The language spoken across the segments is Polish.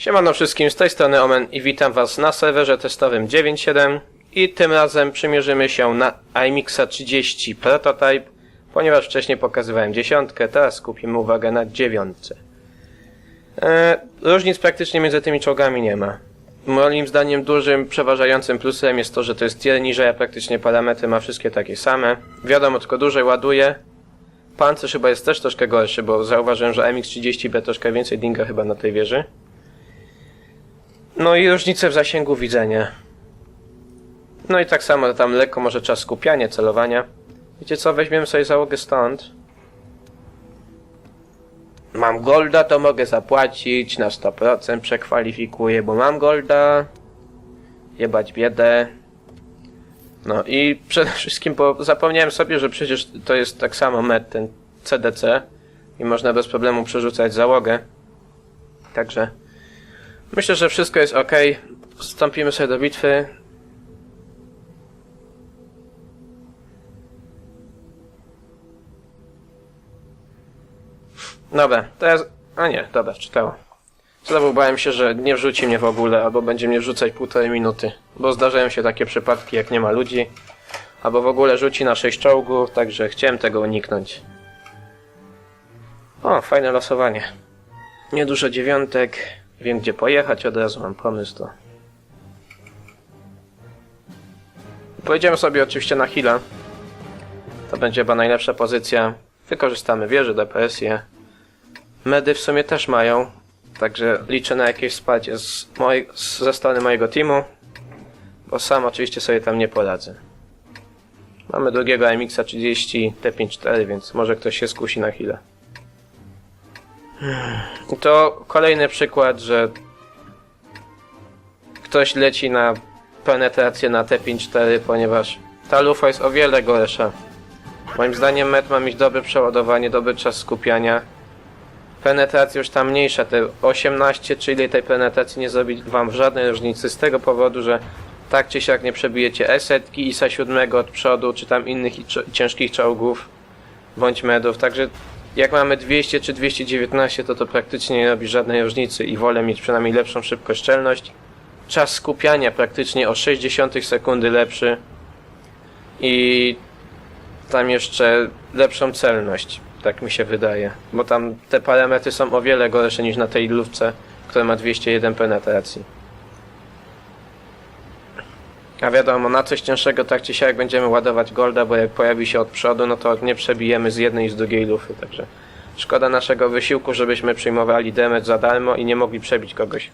Siemano wszystkim, z tej strony Omen i witam was na serwerze testowym 9.7 i tym razem przymierzymy się na iMixa 30 Prototype, ponieważ wcześniej pokazywałem dziesiątkę, teraz skupimy uwagę na dziewiątce. Eee, różnic praktycznie między tymi czołgami nie ma. Moim zdaniem dużym, przeważającym plusem jest to, że to jest tier niżej, a praktycznie parametry ma wszystkie takie same. Wiadomo, tylko dłużej ładuje. Pancerz chyba jest też troszkę gorszy, bo zauważyłem, że MX-30 bie troszkę więcej dinga chyba na tej wieży. No i różnice w zasięgu widzenia. No i tak samo tam lekko może czas skupiania, celowania. Wiecie co, weźmiemy sobie załogę stąd. Mam golda, to mogę zapłacić na 100%, przekwalifikuję, bo mam golda. Jebać biedę. No i przede wszystkim, bo zapomniałem sobie, że przecież to jest tak samo med, ten CDC i można bez problemu przerzucać załogę. Także myślę, że wszystko jest ok. Wstąpimy sobie do bitwy. Dobra, teraz... A nie, dobra, czytało. Znowu bałem się, że nie wrzuci mnie w ogóle, albo będzie mnie wrzucać półtorej minuty. Bo zdarzają się takie przypadki, jak nie ma ludzi. Albo w ogóle rzuci na 6 czołgów, także chciałem tego uniknąć. O, fajne losowanie. Niedużo dziewiątek. Wiem gdzie pojechać, od razu mam pomysł to. Pojedziemy sobie oczywiście na Hila. To będzie chyba najlepsza pozycja. Wykorzystamy wieże, DPS-ie. Medy w sumie też mają. Także liczę na jakieś wsparcie z moj, z, ze strony mojego teamu. Bo sam oczywiście sobie tam nie poradzę. Mamy drugiego MX 30 T54, więc może ktoś się skusi na chwilę. To kolejny przykład, że ktoś leci na penetrację na T54, ponieważ ta lufa jest o wiele gorsza. Moim zdaniem met ma mieć dobre przeładowanie, dobry czas skupiania. Penetracja już tam mniejsza, te 18 czy ile tej penetracji nie zrobi wam żadnej różnicy z tego powodu, że tak czy siak nie przebijecie esetki i sa 7 od przodu, czy tam innych ciężkich czołgów, bądź medów, także jak mamy 200 czy 219 to to praktycznie nie robi żadnej różnicy i wolę mieć przynajmniej lepszą szybkoszczelność. Czas skupiania praktycznie o 60 sekundy lepszy i tam jeszcze lepszą celność, tak mi się wydaje, bo tam te parametry są o wiele gorsze niż na tej lufce, która ma 201 penetracji. A wiadomo, na coś cięższego tak czy siak będziemy ładować golda, bo jak pojawi się od przodu, no to nie przebijemy z jednej i z drugiej lufy, także szkoda naszego wysiłku, żebyśmy przyjmowali damage za darmo i nie mogli przebić kogoś.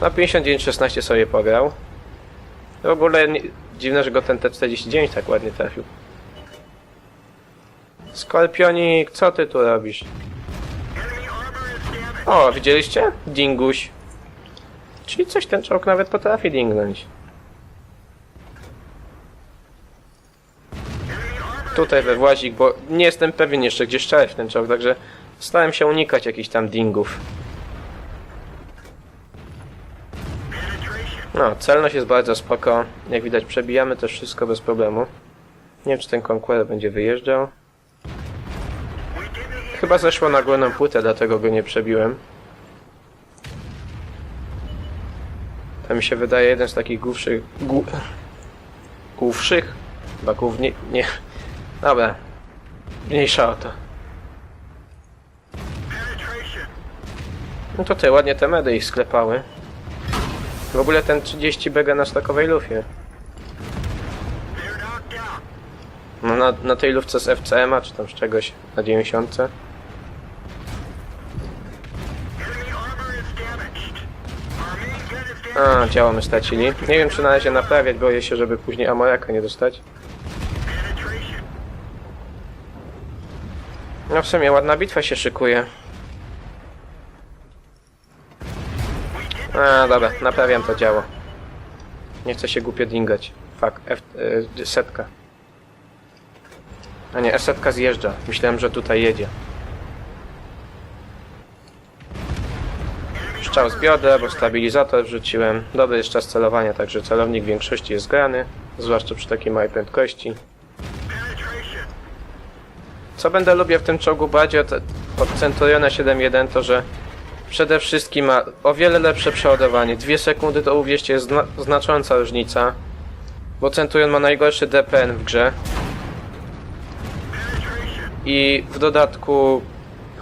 No 59-16 sobie pograł. W ogóle nie, dziwne, że go ten T49 tak ładnie trafił. Skorpionik, co ty tu robisz? O, widzieliście? Dinguś. Czyli coś ten czołg nawet potrafi dingnąć. Tutaj we włazik, bo nie jestem pewien jeszcze gdzie szczelać ten czołg, także starałem się unikać jakichś tam dingów. No, celność jest bardzo spoko. Jak widać przebijamy też wszystko bez problemu. Nie wiem czy ten Conqueror będzie wyjeżdżał. Chyba zeszło na górną płytę, dlatego go nie przebiłem. To mi się wydaje jeden z takich główszych... Głu... Główszych? Chyba głównie... nie... Dobra. Mniejsza o to. No to te ładnie te medy ich sklepały. W ogóle ten 30 bega na stakowej lufie. No na, na tej lufce z FCM-a, czy tam z czegoś, na 90. A, działo my stracili. Nie wiem czy na razie naprawiać, boję się, żeby później amoraka nie dostać. No w sumie ładna bitwa się szykuje. A, dobra, naprawiam to działo. Nie chcę się głupio dingać. Fuck, F, y, setka. A nie, setka zjeżdża. Myślałem, że tutaj jedzie. Strzał z biodra, bo stabilizator wrzuciłem. Dobry jest czas celowania, także celownik w większości jest grany. Zwłaszcza przy takiej małej prędkości. Co będę lubię w tym czołgu bardziej od, od Centuriona 7.1 to, że przede wszystkim ma o wiele lepsze przeładowanie. Dwie sekundy to uwierzcie jest zna znacząca różnica. Bo Centurion ma najgorszy DPN w grze. I w dodatku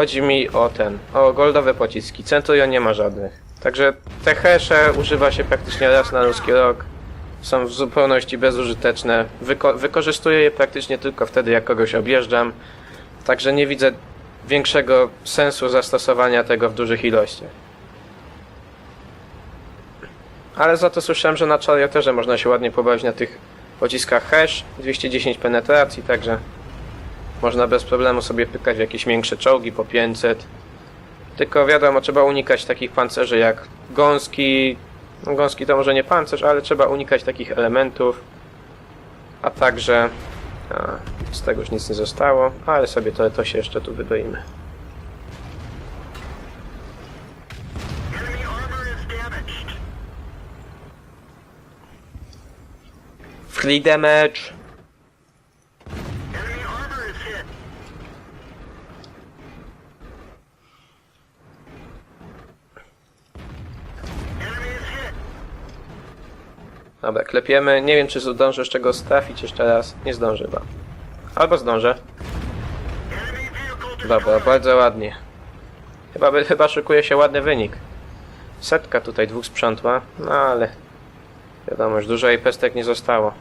chodzi mi o ten, o goldowe pociski. Centurion nie ma żadnych. Także te hesze używa się praktycznie raz na ludzki rok. Są w zupełności bezużyteczne. Wyko wykorzystuję je praktycznie tylko wtedy, jak kogoś objeżdżam. Także nie widzę większego sensu zastosowania tego w dużych ilościach. Ale za to słyszałem, że na Charioterze można się ładnie pobawić na tych pociskach hash, 210 penetracji, także można bez problemu sobie pykać w jakieś większe czołgi po 500. Tylko wiadomo, trzeba unikać takich pancerzy jak gąski. No, gąski to może nie pancerz, ale trzeba unikać takich elementów. A także... A, z tego już nic nie zostało, ale sobie to, to się jeszcze tu wydoimy. Free damage! Dobra, klepiemy. Nie wiem, czy zdążę jeszcze go trafić jeszcze raz. Nie zdążę chyba. Albo zdążę. Dobra, bardzo ładnie. Chyba, chyba szykuje się ładny wynik. Setka tutaj dwóch sprzątła, no ale wiadomo, już dużo jej pestek nie zostało.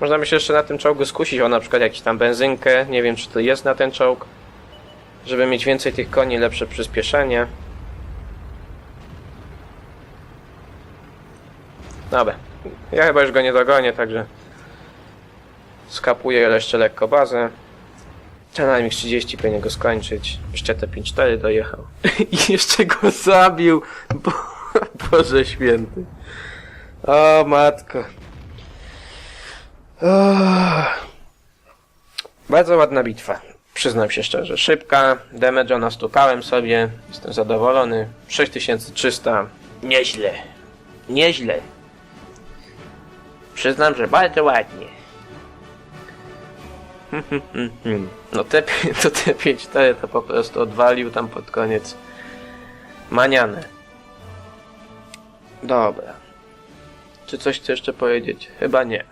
Można by się jeszcze na tym czołgu skusić, o na przykład jakąś tam benzynkę, nie wiem czy to jest na ten czołg, żeby mieć więcej tych koni, lepsze przyspieszenie. Dobra, ja chyba już go nie dogonię, także skapuję jeszcze lekko bazę. Dynamics 30 powinien go skończyć. Jeszcze te 5-4 dojechał. I jeszcze go zabił. Bo... Boże święty. O matko. O. Bardzo ładna bitwa. Przyznam się szczerze. Szybka. Damage'a nastukałem sobie. Jestem zadowolony. 6300. Nieźle. Nieźle. Przyznam, że bardzo ładnie. No te, to te 5-4 to po prostu odwalił tam pod koniec. Maniane. Dobra. Czy coś chcę jeszcze powiedzieć? Chyba nie.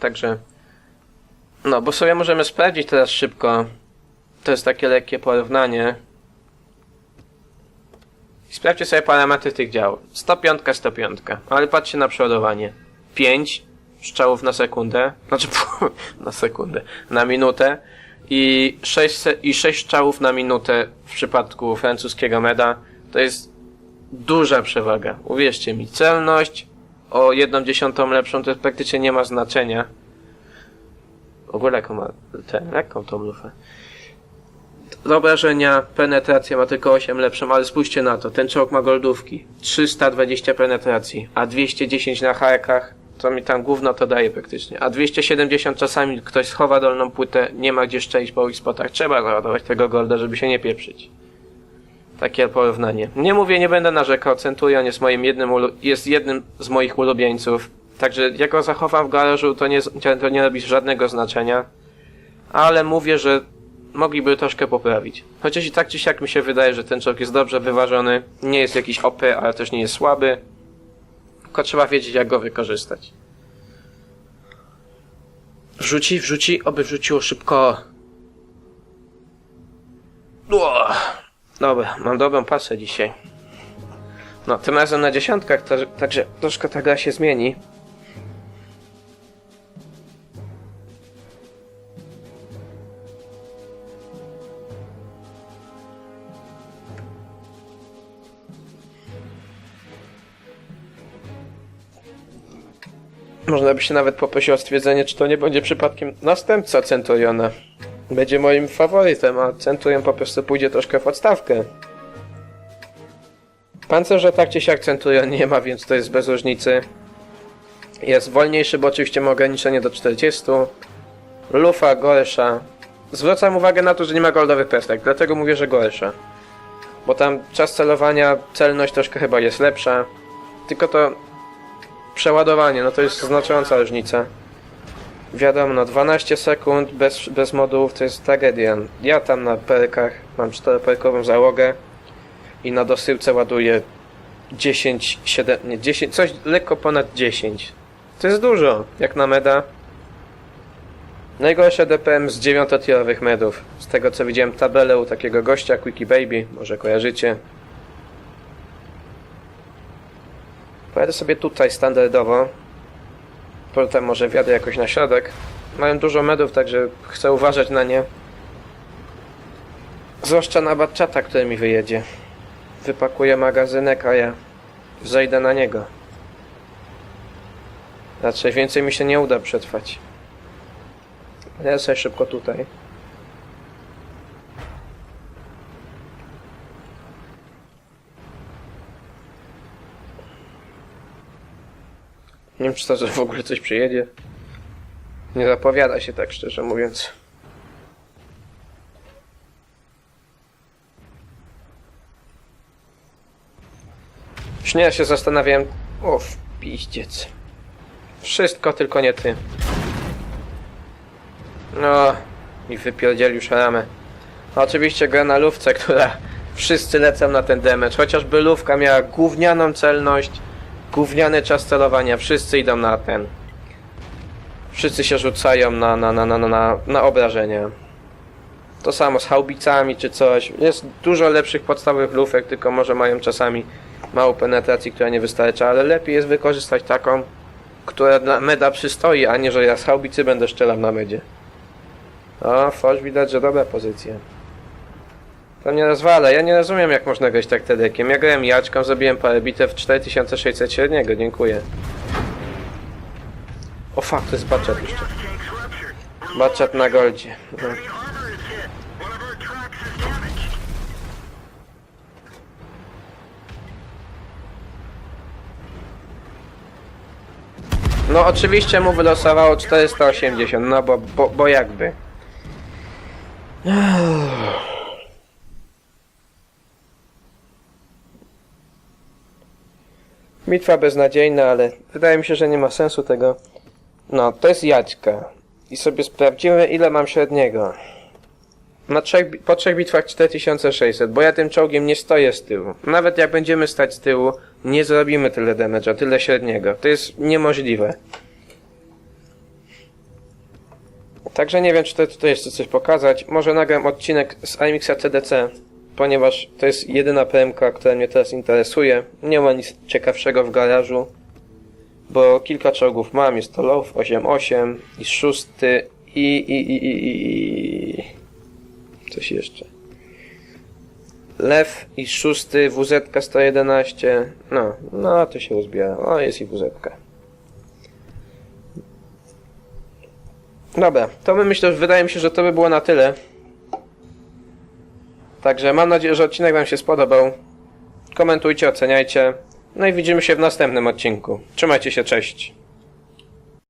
Także. No, bo sobie możemy sprawdzić teraz szybko. To jest takie lekkie porównanie. Sprawdźcie sobie parametry tych dział. 105, 105. Ale patrzcie na przeładowanie. 5 strzałów na sekundę. Znaczy, na sekundę. Na minutę. I 6, se- i 6 strzałów na minutę w przypadku francuskiego meda. To jest duża przewaga. Uwierzcie mi. Celność o 1 dziesiątą lepszą to praktycznie nie ma znaczenia. W ogóle jaką ma tę, jaką tą lufę. Do obrażenia, penetracja ma tylko 8 lepszą, ale spójrzcie na to, ten czołg ma goldówki. 320 penetracji, a 210 na haekach, to mi tam gówno to daje praktycznie. A 270 czasami ktoś schowa dolną płytę, nie ma gdzie szczęść po ich spotach. Trzeba załadować tego golda, żeby się nie pieprzyć. Takie porównanie. Nie mówię, nie będę narzekał, Centurion jest moim jednym, jest jednym z moich ulubieńców. Także jak go zachowam w garażu, to nie, to nie robi żadnego znaczenia. Ale mówię, że mogliby troszkę poprawić. Chociaż i tak czy siak mi się wydaje, że ten czołg jest dobrze wyważony. Nie jest jakiś OP, ale też nie jest słaby. Tylko trzeba wiedzieć, jak go wykorzystać. Wrzuci, wrzuci, oby wrzuciło szybko. Ło. Dobra, mam dobrą pasę dzisiaj. No, tym razem na dziesiątkach, także troszkę ta gra się zmieni. Można by się nawet poprosić o stwierdzenie, czy to nie będzie przypadkiem następca Centuriona. Będzie moim faworytem, a Centurion po prostu pójdzie troszkę w odstawkę. Pancerze tak czy siak Centurion nie ma, więc to jest bez różnicy. Jest wolniejszy, bo oczywiście ma ograniczenie do 40. Lufa gorsza. Zwracam uwagę na to, że nie ma goldowych pestek, dlatego mówię, że gorsza. Bo tam czas celowania, celność troszkę chyba jest lepsza. Tylko to przeładowanie, no to jest znacząca różnica. Wiadomo, no 12 sekund bez, bez modułów to jest tragedia. Ja tam na perkach mam 4-perkową załogę i na dosyłce ładuję 10, 7, nie 10, coś lekko ponad 10. To jest dużo, jak na meda. Najgorsze DPM z 9-tierowych medów. Z tego co widziałem tabelę u takiego gościa, Quickie Baby, może kojarzycie. Pojadę sobie tutaj standardowo. Potem może wjadę jakoś na środek. Mają dużo medów, także chcę uważać na nie. Zwłaszcza na Batchata, który mi wyjedzie. Wypakuję magazynek, a ja zejdę na niego. Raczej więcej mi się nie uda przetrwać. Ja sobie szybko tutaj. Wiem, czy to że w ogóle coś przyjedzie. Nie zapowiada się tak, szczerze mówiąc. Śnię się zastanawiałem. O, w piździec. Wszystko, tylko nie ty. No, i wypierdzielił szaramę. Oczywiście gra na lówce, która wszyscy lecą na ten damage. Chociażby lówka miała gównianą celność, gówniany czas celowania. Wszyscy idą na ten. Wszyscy się rzucają na, na, na, na, na, na, obrażenie. To samo z haubicami czy coś. Jest dużo lepszych podstawowych lufek, tylko może mają czasami małą penetracji, która nie wystarcza, ale lepiej jest wykorzystać taką, która dla meda przystoi, a nie, że ja z haubicy będę strzelał na medzie. O, Fosz widać, że dobra pozycja. To mnie rozwala. Ja nie rozumiem, jak można grać tak tedekiem. Ja grałem jaczką, zabiłem parę bitew 4600 średniego. Dziękuję. O fuck, to jest baczat jeszcze. Baczat na goldzie. No. No oczywiście mu wylosowało 480, no bo, bo, bo jakby. Bitwa beznadziejna, ale wydaje mi się, że nie ma sensu tego. No, to jest Jaćka. I sobie sprawdzimy, ile mam średniego. Na trzech, po trzech bitwach 4600, bo ja tym czołgiem nie stoję z tyłu. Nawet jak będziemy stać z tyłu, nie zrobimy tyle damage'a, tyle średniego. To jest niemożliwe. Także nie wiem, czy to tutaj jeszcze coś pokazać. Może nagram odcinek z IMX-a CDC, ponieważ to jest jedyna PMK, która mnie teraz interesuje. Nie ma nic ciekawszego w garażu, bo kilka czołgów mam. Jest to Low 8.8 i szósty i, i, i, i, i. Coś jeszcze. Lew i szósty, WZ 111. No, no to się uzbiera. O, jest i WZ. Dobra, to my myślę, wydaje mi się, że to by było na tyle. Także mam nadzieję, że odcinek Wam się spodobał. Komentujcie, oceniajcie. No i widzimy się w następnym odcinku. Trzymajcie się, cześć.